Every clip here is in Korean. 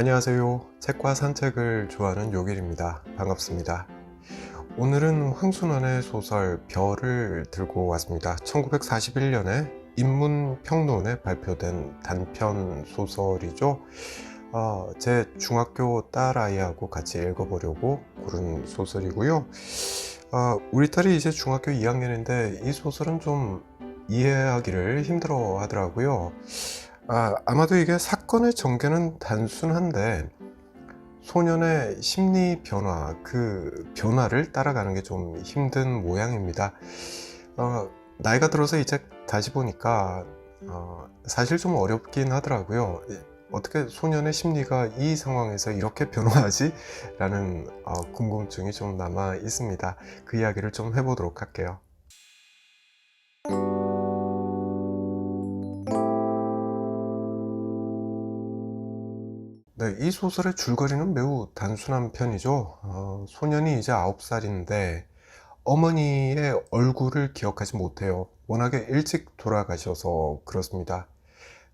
안녕하세요. 책과 산책을 좋아하는 요길입니다. 반갑습니다. 오늘은 황순원의 소설 별을 들고 왔습니다. 1941년에 인문평론에 발표된 단편 소설이죠. 어, 제 중학교 딸아이하고 같이 읽어보려고 고른 소설이고요. 어, 우리 딸이 이제 중학교 2학년인데 이 소설은 좀 이해하기를 힘들어 하더라고요. 아, 아마도 이게 사 건의 전개는 단순한데 소년의 심리 변화, 그 변화를 따라가는 게 좀 힘든 모양입니다. 어, 나이가 들어서 이제 다시 보니까 어, 사실 좀 어렵긴 하더라고요. 어떻게 소년의 심리가 이 상황에서 이렇게 변화하지? 라는 어, 궁금증이 좀 남아 있습니다. 그 이야기를 좀 해보도록 할게요. 네, 이 소설의 줄거리는 매우 단순한 편이죠. 어, 소년이 이제 9살인데 어머니의 얼굴을 기억하지 못해요. 워낙에 일찍 돌아가셔서 그렇습니다.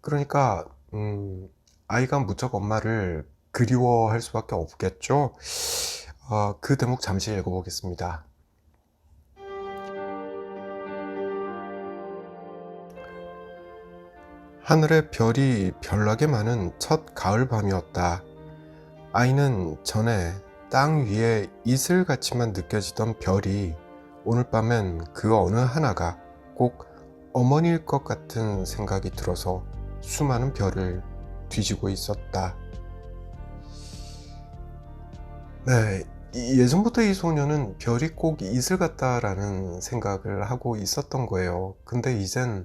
그러니까 음, 아이가 무척 엄마를 그리워할 수밖에 없겠죠. 어, 그 대목 잠시 읽어보겠습니다. 하늘에 별이 별나게 많은 첫 가을 밤이었다. 아이는 전에 땅 위에 이슬같이만 느껴지던 별이 오늘 밤엔 그 어느 하나가 꼭 어머니일 것 같은 생각이 들어서 수많은 별을 뒤지고 있었다. 네, 예전부터 이 소녀는 별이 꼭 이슬 같다라는 생각을 하고 있었던 거예요. 근데 이젠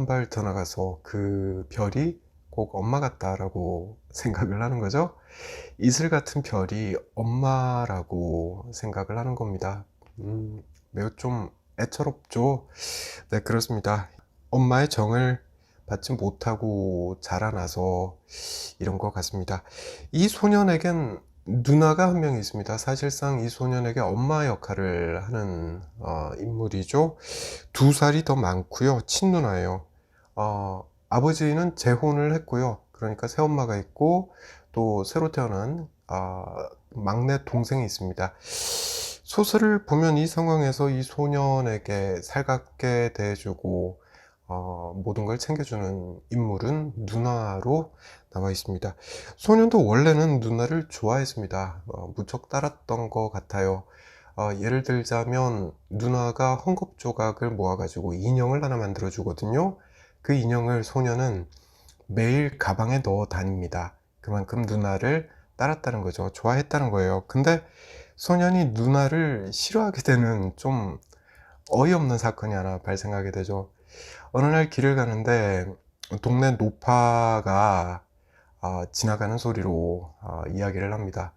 한 발 더 나가서 그 별이 꼭 엄마 같다라고 생각을 하는 거죠. 이슬 같은 별이 엄마라고 생각을 하는 겁니다. 음, 매우 좀 애처롭죠. 네, 그렇습니다. 엄마의 정을 받지 못하고 자라나서 이런 것 같습니다. 이 소년에겐 누나가 한 명 있습니다. 사실상 이 소년에게 엄마 역할을 하는 어, 인물이죠. 두 살이 더 많고요. 친누나예요. 어, 아버지는 재혼을 했고요. 그러니까 새엄마가 있고 또 새로 태어난 어, 막내 동생이 있습니다. 소설을 보면 이 상황에서 이 소년에게 살갑게 대해주고 어, 모든 걸 챙겨주는 인물은 누나로 나와 있습니다. 소년도 원래는 누나를 좋아했습니다. 어, 무척 따랐던 것 같아요. 어, 예를 들자면 누나가 헝겊 조각을 모아가지고 인형을 하나 만들어 주거든요. 그 인형을 소년은 매일 가방에 넣어 다닙니다. 그만큼 누나를 따랐다는 거죠. 좋아했다는 거예요. 근데 소년이 누나를 싫어하게 되는 좀 어이없는 사건이 하나 발생하게 되죠. 어느 날 길을 가는데 동네 노파가 어, 지나가는 소리로 어, 이야기를 합니다.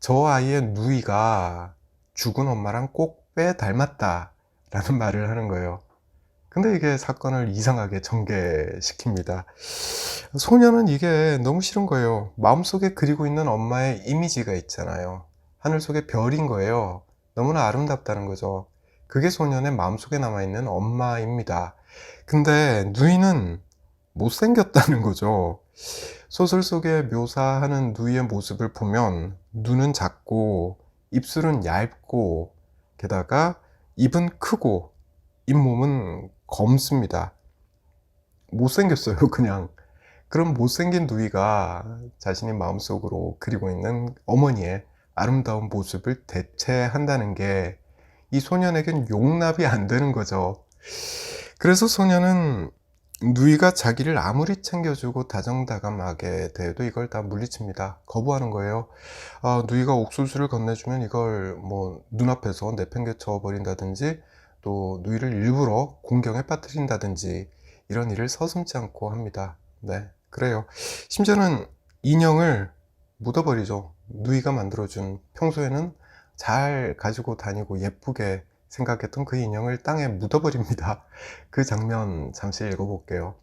저 아이의 누이가 죽은 엄마랑 꼭 빼 닮았다 라는 말을 하는 거예요. 근데 이게 사건을 이상하게 전개시킵니다. 소녀는 이게 너무 싫은 거예요. 마음속에 그리고 있는 엄마의 이미지가 있잖아요. 하늘 속의 별인 거예요. 너무나 아름답다는 거죠. 그게 소년의 마음속에 남아있는 엄마입니다. 근데 누이는 못생겼다는 거죠. 소설 속에 묘사하는 누이의 모습을 보면 눈은 작고 입술은 얇고 게다가 입은 크고 잇몸은 검습니다. 못생겼어요, 그냥. 그럼 못생긴 누이가 자신의 마음속으로 그리고 있는 어머니의 아름다운 모습을 대체한다는 게 이 소년에겐 용납이 안 되는 거죠. 그래서 소년은 누이가 자기를 아무리 챙겨주고 다정다감하게 돼도 이걸 다 물리칩니다. 거부하는 거예요. 아, 누이가 옥수수를 건네주면 이걸 뭐 눈앞에서 내팽개쳐 버린다든지 또 누이를 일부러 공경에 빠뜨린다든지 이런 일을 서슴지 않고 합니다. 네, 그래요. 심지어는 인형을 묻어버리죠. 누이가 만들어준 평소에는 잘 가지고 다니고 예쁘게 생각했던 그 인형을 땅에 묻어버립니다. 그 장면 잠시 읽어볼게요.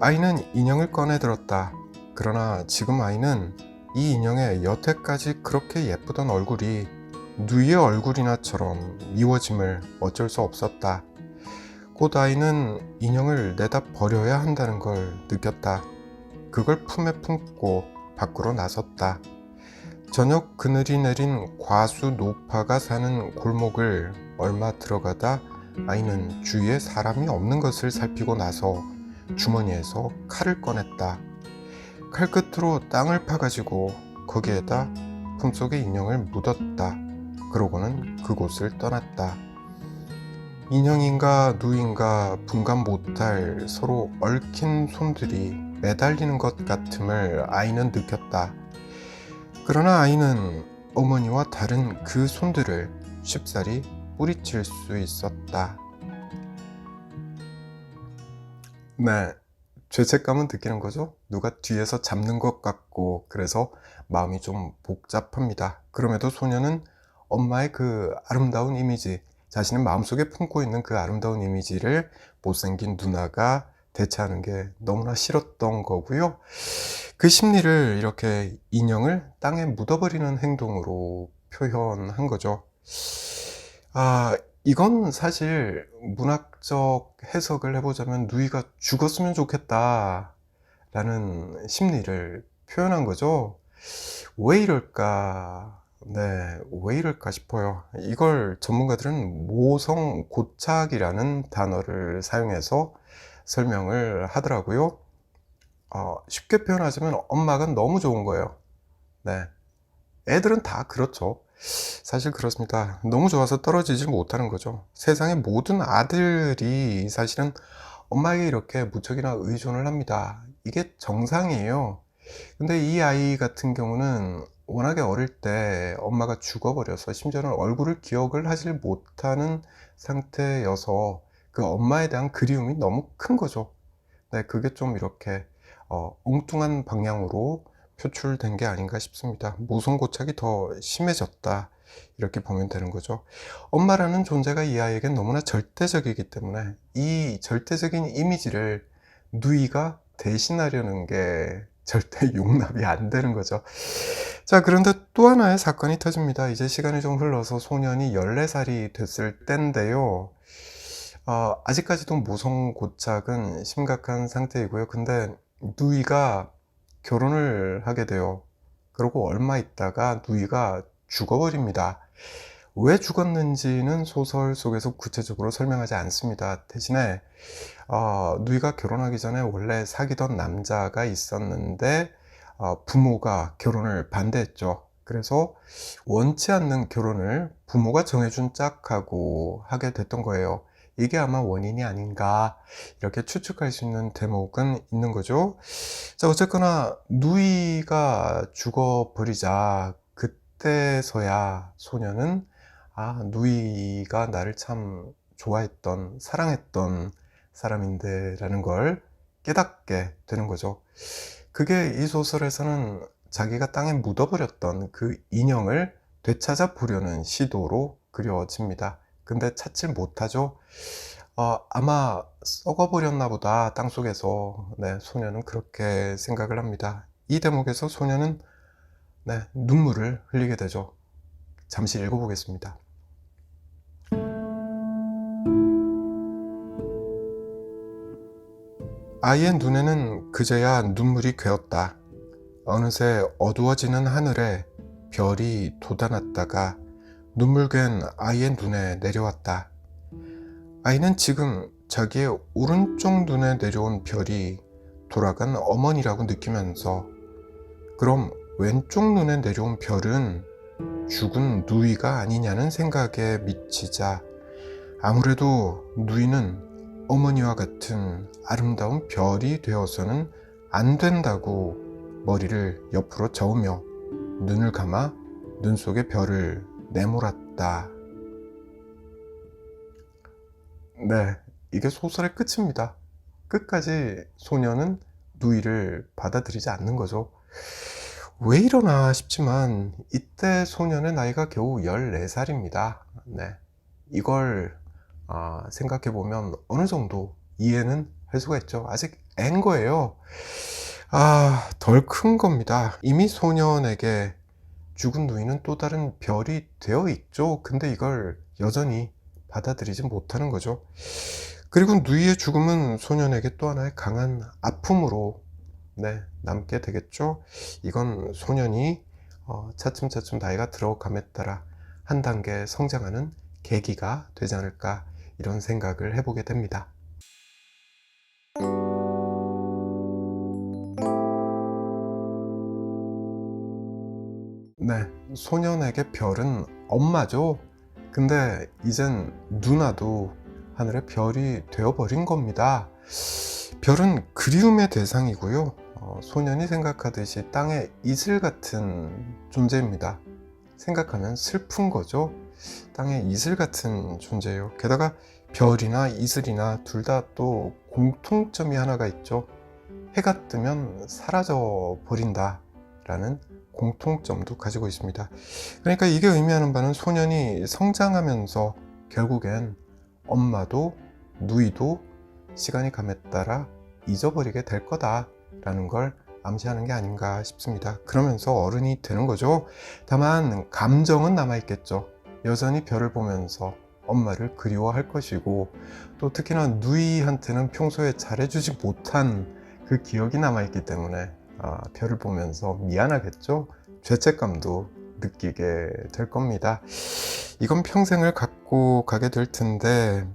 아이는 인형을 꺼내 들었다. 그러나 지금 아이는 이 인형의 여태까지 그렇게 예쁘던 얼굴이 누이의 얼굴이나처럼 미워짐을 어쩔 수 없었다. 곧 아이는 인형을 내다 버려야 한다는 걸 느꼈다. 그걸 품에 품고 밖으로 나섰다. 저녁 그늘이 내린 과수 노파가 사는 골목을 얼마 들어가다 아이는 주위에 사람이 없는 것을 살피고 나서 주머니에서 칼을 꺼냈다. 칼끝으로 땅을 파가지고 거기에다 품속의 인형을 묻었다. 그러고는 그곳을 떠났다. 인형인가 누인가 분간 못할 서로 얽힌 손들이 매달리는 것 같음을 아이는 느꼈다. 그러나 아이는 어머니와 다른 그 손들을 쉽사리 뿌리칠 수 있었다. 네, 죄책감은 느끼는 거죠. 누가 뒤에서 잡는 것 같고 그래서 마음이 좀 복잡합니다. 그럼에도 소녀는 엄마의 그 아름다운 이미지, 자신의 마음속에 품고 있는 그 아름다운 이미지를 못생긴 누나가 대체하는 게 너무나 싫었던 거고요. 그 심리를 이렇게 인형을 땅에 묻어버리는 행동으로 표현한 거죠. 아, 이건 사실 문학적 해석을 해보자면 누이가 죽었으면 좋겠다 라는 심리를 표현한 거죠. 왜 이럴까? 네, 왜 이럴까 싶어요. 이걸 전문가들은 모성 고착이라는 단어를 사용해서 설명을 하더라고요. 어, 쉽게 표현하자면 엄마가 너무 좋은 거예요. 네. 애들은 다 그렇죠. 사실 그렇습니다. 너무 좋아서 떨어지지 못하는 거죠. 세상의 모든 아들이 사실은 엄마에게 이렇게 무척이나 의존을 합니다. 이게 정상이에요. 근데 이 아이 같은 경우는 워낙에 어릴 때 엄마가 죽어버려서 심지어는 얼굴을 기억을 하질 못하는 상태여서 그 엄마에 대한 그리움이 너무 큰 거죠. 네, 그게 좀 이렇게 어, 엉뚱한 방향으로 표출된 게 아닌가 싶습니다. 모성고착이 더 심해졌다. 이렇게 보면 되는 거죠. 엄마라는 존재가 이 아이에겐 너무나 절대적이기 때문에 이 절대적인 이미지를 누이가 대신하려는 게 절대 용납이 안 되는 거죠. 자, 그런데 또 하나의 사건이 터집니다. 이제 시간이 좀 흘러서 소년이 14살이 됐을 때인데요. 어, 아직까지도 모성 고착은 심각한 상태이고요. 근데 누이가 결혼을 하게 돼요. 그리고 얼마 있다가 누이가 죽어버립니다. 왜 죽었는지는 소설 속에서 구체적으로 설명하지 않습니다. 대신에 어, 누이가 결혼하기 전에 원래 사귀던 남자가 있었는데 어, 부모가 결혼을 반대했죠. 그래서 원치 않는 결혼을 부모가 정해준 짝하고 하게 됐던 거예요. 이게 아마 원인이 아닌가 이렇게 추측할 수 있는 대목은 있는 거죠. 자, 어쨌거나 누이가 죽어버리자 그때서야 소녀는 아, 누이가 나를 참 좋아했던, 사랑했던 사람인데 라는 걸 깨닫게 되는 거죠. 그게 이 소설에서는 자기가 땅에 묻어버렸던 그 인형을 되찾아 보려는 시도로 그려집니다. 근데 찾질 못하죠. 어, 아마 썩어버렸나 보다 땅 속에서 네, 소녀는 그렇게 생각을 합니다. 이 대목에서 소녀는 네, 눈물을 흘리게 되죠. 잠시 읽어보겠습니다. 아이의 눈에는 그제야 눈물이 괴었다. 어느새 어두워지는 하늘에 별이 돋아났다가 눈물갠 아이의 눈에 내려왔다. 아이는 지금 자기의 오른쪽 눈에 내려온 별이 돌아간 어머니라고 느끼면서 그럼 왼쪽 눈에 내려온 별은 죽은 누이가 아니냐는 생각에 미치자 아무래도 누이는 어머니와 같은 아름다운 별이 되어서는 안 된다고 머리를 옆으로 저으며 눈을 감아 눈 속의 별을 내몰았다. 네, 이게 소설의 끝입니다. 끝까지 소녀는 누이를 받아들이지 않는 거죠. 왜 이러나 싶지만 이때 소녀의 나이가 겨우 14살입니다. 네. 이걸 아, 생각해 보면 어느 정도 이해는 할 수가 있죠. 아직 앤 거예요. 아, 덜 큰 겁니다. 이미 소년에게 죽은 누이는 또 다른 별이 되어 있죠. 근데 이걸 여전히 받아들이지 못하는 거죠. 그리고 누이의 죽음은 소년에게 또 하나의 강한 아픔으로 네, 남게 되겠죠. 이건 소년이 어, 차츰차츰 나이가 들어감에 따라 한 단계 성장하는 계기가 되지 않을까 이런 생각을 해보게 됩니다. 네, 소년에게 별은 엄마죠. 근데 이젠 누나도 하늘의 별이 되어버린 겁니다. 별은 그리움의 대상이고요. 어, 소년이 생각하듯이 땅의 이슬 같은 존재입니다. 생각하면 슬픈 거죠. 땅의 이슬 같은 존재예요. 게다가 별이나 이슬이나 둘 다 또 공통점이 하나가 있죠. 해가 뜨면 사라져 버린다라는 공통점도 가지고 있습니다. 그러니까 이게 의미하는 바는 소년이 성장하면서 결국엔 엄마도 누이도 시간이 감에 따라 잊어버리게 될 거다 라는 걸 암시하는 게 아닌가 싶습니다. 그러면서 어른이 되는 거죠. 다만 감정은 남아있겠죠. 여전히 별을 보면서 엄마를 그리워할 것이고 또 특히나 누이한테는 평소에 잘해주지 못한 그 기억이 남아있기 때문에 아, 별을 보면서 미안하겠죠. 죄책감도 느끼게 될 겁니다. 이건 평생을 갖고 가게 될 텐데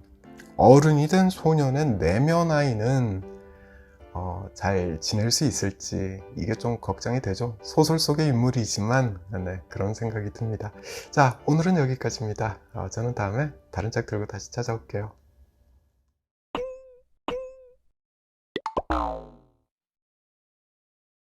어른이 된 소년의 내면 아이는 어, 잘 지낼 수 있을지 이게 좀 걱정이 되죠. 소설 속의 인물이지만 네, 그런 생각이 듭니다. 자 오늘은 여기까지입니다. 어, 저는 다음에 다른 책 들고 다시 찾아올게요.